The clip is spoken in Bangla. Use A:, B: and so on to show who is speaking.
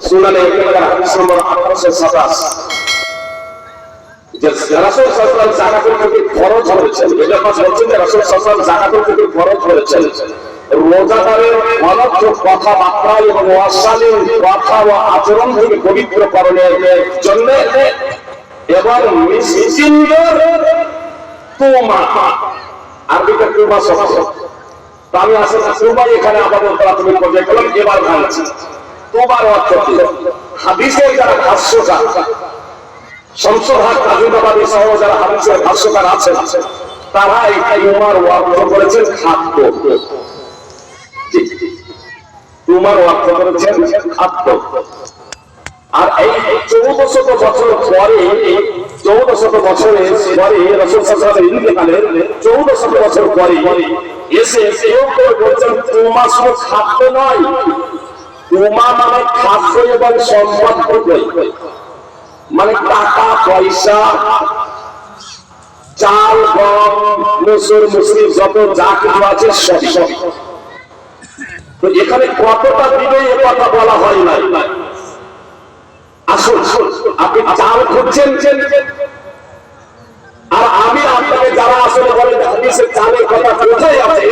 A: সুনানে নম্বর 1827 যে রাসূল আলাইহি জাকাতুল ফিতর ফরজ করেছেন এটা পাঁচ বলছেন যে রাসূল আলাইহি জাকাতুল ফিতর ফরজ করেছেন রোজাদারের অনর্থ কথাবার্তা এবং অশালীন কথা ও আচরণ থেকে পবিত্রকরণের জন্য এবং মিসকিনদের তোমা। আরবিটা তুবা শব্দ আমি আসলে তুবাই এখানে আপাতত প্রাথমিক পর্যায়ে গেলাম এবার ভাঙছি। তোমার অর্থ কি হাদিসের যারা ভাষ্যকার সংশোধক কাজুদাবাদী সহ যারা হাদিসের ভাষ্যকার আছেন তারা এই তোমার অর্থ করেছেন খাদ্য। তোমার অর্থ করেছেন খাদ্য। আর এই চৌদ্দ শত বছর, পরে চৌদ্দ শত বছরে পরে এসে কেউ কেউ বলছেন তোমা শুধু খাদ্য নয় উমা মানে এবং সম্পদ মানে টাকা, পয়সা, চাল, গম, মুসুর মুসলিম যত যা কিছু আছে সব সব। তো এখানে কতটা দিবে এ কথা বলা হয় না আসুন, আপনি চাল খুঁজছেন? আর আমি আপনাকে যারা আসলে বলেন হাদিসের চালের কথা বোঝাই আছে